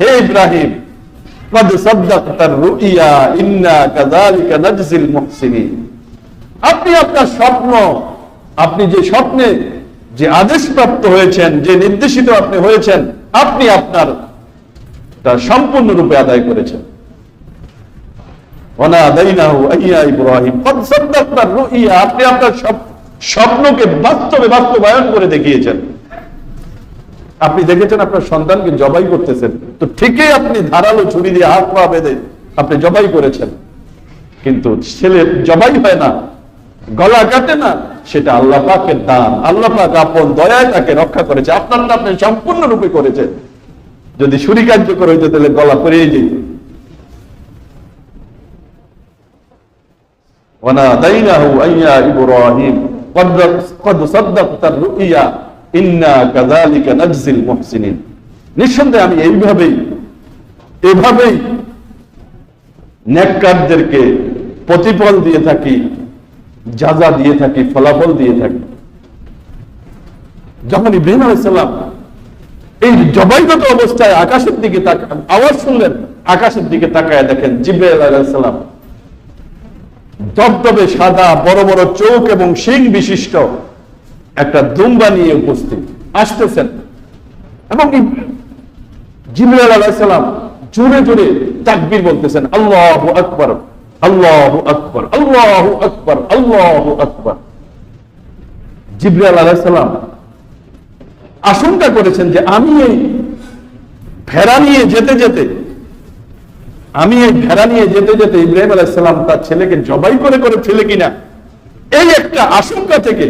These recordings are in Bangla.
হে ইব্রাহিম আপনি আপনার স্বপ্ন, আপনি যে স্বপ্নে যে আদেশ প্রাপ্ত হয়েছেন, যে নির্দেশিত আপনি হয়েছেন, আপনি আপনার তা সম্পূর্ণরূপে আদায় করেছেন। আপনি দেখেছেন আপনার সন্তানকে জবাই করতেছেন। তো ঠিকই আপনি ধারালো ছুরি দিয়ে হাত পা বেঁধে আপনি জবাই করেছেন। কিন্তু ছেলে জবাই হয় না, গলা কাটে না, সেটা আল্লাহ পাকের দান। আল্লাহ পাক আপন দয়ায় তাকে রক্ষা করেছে, আপনার আপনি সম্পূর্ণরূপে করেছে যদি সুরি কার্যকর হইতো, তাহলে গলা পরেই যেত। আমরা নিঃসন্দেহে আমি এইভাবেই, এভাবেই ন্যাককারদেরকে প্রতিফল দিয়ে থাকি যা দিয়ে থাকি, ফলাফল দিয়ে থাকি। যখন ইব্রাহিম আলাইসাল্লাম এই জবাইগত অবস্থায় আকাশের দিকে তাকান, আওয়াজ শুনলেন, আকাশের দিকে তাকায় দেখেন জিব্রাইল আলাইসাল্লাম দবদবে সাদা, বড় বড় চোখ এবং শিং বিশিষ্ট একটা দুম্বা নিয়ে উপস্থিত। আসতেছেন। এবং জিবরাল আলাইসালাম জোরে জোরে বলতেছেন, আল্লাহু আকবার আল্লাহু আকবার আল্লাহু আকবার আল্লাহু আকবার। জিবরাল আলাইসালাম আশঙ্কা করেছেন যে, আমি এই ভেড়া নিয়ে যেতে যেতে, আমি এই ভেড়া নিয়ে যেতে যেতে ইব্রাহিম আলাইসালাম তার ছেলেকে জবাই করে করে ফেলে কিনা? এই একটা আশঙ্কা থেকে,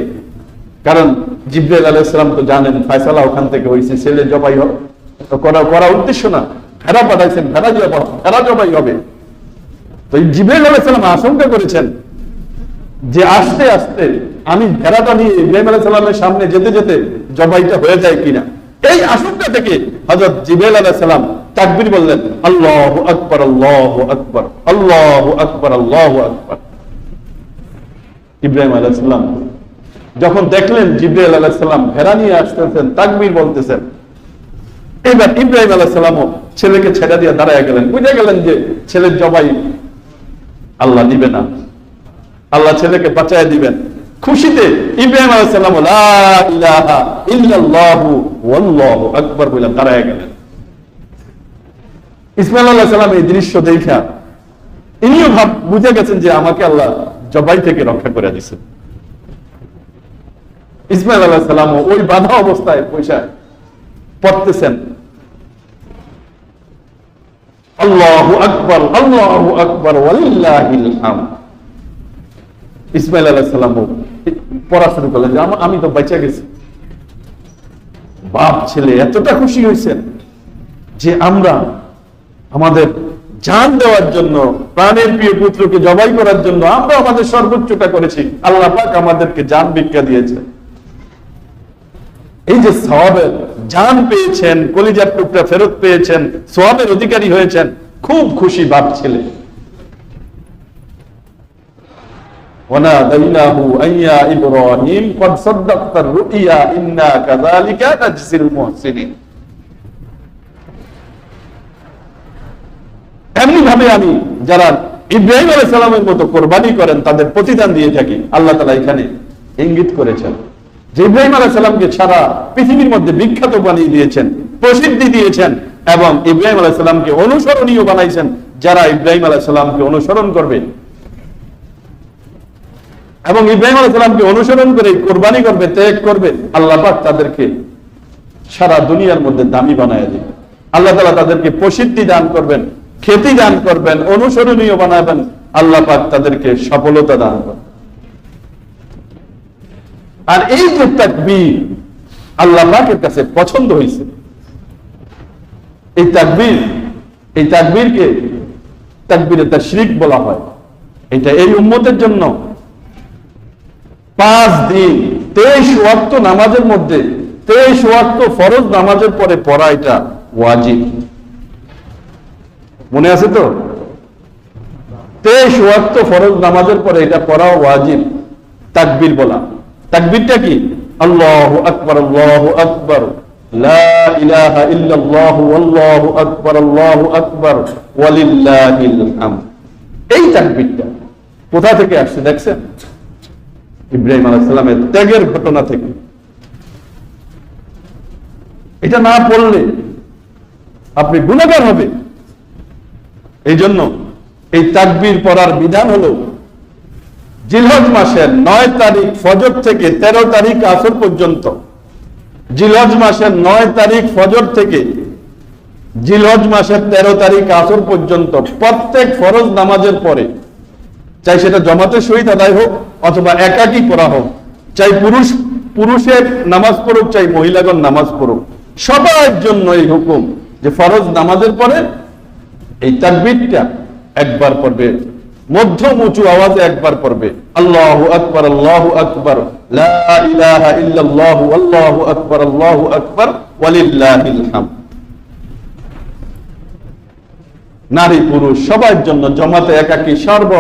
কারণ জিব্রাইল আলাইসালাম তো জানেন, ফয়সালা ওখান থেকে হয়েছে ছেলে জবাই হবে করা করা উদ্দেশ্য না। ভেড়া পাঠাইছেন ভেড়া ভেড়া জবাই হবে। তো আলাইসালাম আশঙ্কা করেছেন যে আমি ভেড়াটা নিয়ে ইব্রাহিম আলাইসালামের সামনে যেতে যেতে জবাইটা হয়ে যায় কিনা। এই আশঙ্কা থেকে হজরত জিবেল আলাইসালাম তাকবির বললেন, আল্লাহ আকবর আল্লাহ আকবর আল্লাহ আকবর আল্লাহ আকবর। ইব্রাহিম আলাইসালাম যখন দেখলেন জিব্রাইল আলাইসালাম ভেড়া নিয়ে আসতেছেন, তাকবির বলতেছেন এবার ইব্রাহিম আলাইসালামও ছেলেকে ছেড়ে দিয়ে দাঁড়ায় গেলেন। বুঝে গেলেন যে ছেলের জবাই আল্লাহ দিবে না। আল্লাহ ছেলেকে বাঁচায় দিবেন। খুশিতে ইব্রাহিম বলে দাঁড়ায় গেলেন। ইসমাইল আল্লাহ এই দৃশ্য দেখা ইনিও ভাব বুঝে গেছেন যে আমাকে আল্লাহ জবাই থেকে রক্ষা করে দিছেন ইসমাইল আল্লাহ ওই বাধা অবস্থায় পয়সা পড়তেছেন। আল্লাহু আকবার আল্লাহু আকবার ইসমাইল আলাহ সাল্লাম পড়া শুরু করলেন আমি তো বেঁচে গেছি। বাপ ছেলে এতটা খুশি হয়েছেন যে আমরা আমাদের জান দেওয়ার জন্য, প্রাণের প্রিয় পুত্রকে জবাই করার জন্য আমরা আমাদের সর্বোচ্চটা করেছি। আল্লাহ পাক আমাদেরকে জান ভিক্ষা দিয়েছে এই যে সওয়াবের জান পেয়েছেন, কলিজার টুকটা ফেরত পেয়েছেন, সোয়াবের অধিকারী হয়েছেন। খুব খুশি বাপ ছেলে। ইব্রাহিম এমনি ভাবে আমি যারা সালামের মতো কোরবানি করেন, তাদের প্রতিদান দিয়ে থাকি। আল্লাহ তালা এখানে ইঙ্গিত করেছেন। যে ইব্রাহিম আলাইহিস সালামকে সারা পৃথিবীর মধ্যে বিখ্যাত বানিয়ে দিয়েছেন, প্রসিদ্ধি দিয়েছেন এবং ইব্রাহিম আলাইহিস সালামকে অনুসরণীয় বানাইছেন যারা ইব্রাহিম আলাইহিস সালামকে অনুসরণ করবে। এবং ইব্রাহিম আলাইসালামকে অনুসরণ করে কোরবানি করবে, ত্যাগ করবে, আল্লাহ পাক তাদেরকে সারা দুনিয়ার মধ্যে দামি বানায় দিবে। আল্লাহ তালা তাদেরকে প্রসিদ্ধি দান করবেন, খ্যাতি দান করবেন, অনুসরণীয় বানাবেন, আল্লাহ পাক তাদেরকে সফলতা দান করবেন। আর এই যে তাকবীর আল্লাহ পাকের কাছে পছন্দ হয়েছে, এই তাকবীর, এই তাকবীরকে তাকবীরে তাশরিক বলা হয়। এটা এই উম্মতের জন্য। পাঁচ দিন, তেইশ ওয়াক্ত নামাজের মধ্যে, তেইশ ওয়াক্ত ফরজ নামাজের পরে পড়া এটা ওয়াজিব। মনে আছে তো? তেইশ ওয়াক্ত ফরজ নামাজের পরে এটা পড়া ওয়াজিব, তাকবীর বলা। তাকবীরটা কি? আল্লাহ আকবর আল্লাহ আকবর। এই কোথা থেকে আসছে দেখছেন? ইব্রাহিম আলাইহিস সালামের ত্যাগের ঘটনা থেকে। এটা না পড়লে আপনি গুণাগার হবে এই জন্য এই তাকবীর পড়ার বিধান হলো জিলহজ মাসের নয় তারিখ ফজর থেকে তেরো তারিখ আসর পর্যন্ত। জিলহজ মাসের নয় তারিখ ফজর থেকে জিলহজ মাসের তেরো তারিখ আসর পর্যন্ত প্রত্যেক ফরজ নামাজের পরে, চাই সেটা জমাতে সহিত আদায় হোক অথবা একাকি পড়া হোক, চাই পুরুষ, পুরুষের নামাজ পড়ুক, চাই মহিলাগণ নামাজ পড়ুক। সবার জন্য এই হুকুম যে ফরজ নামাজের পরে এই তাকবীরটা একবার পড়বে। মধ্যম উঁচু আওয়াজে একবার পড়বে, আল্লাহু আকবার আল্লাহু আকবার আল্লাহু আকবার আল্লাহু আকবার নারী, পুরুষ, সবার জন্য জমাতে একাকী সর্ব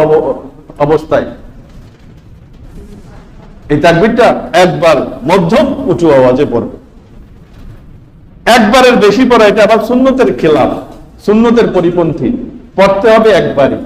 অবস্থায়। এই তাকবীরটা একবার মধ্যম উঁচু আওয়াজে পড়বে। একবারের বেশি পড়া এটা আবার সুন্নতের খেলাফ, সুন্নতের পরিপন্থী। পড়তে হবে একবারই।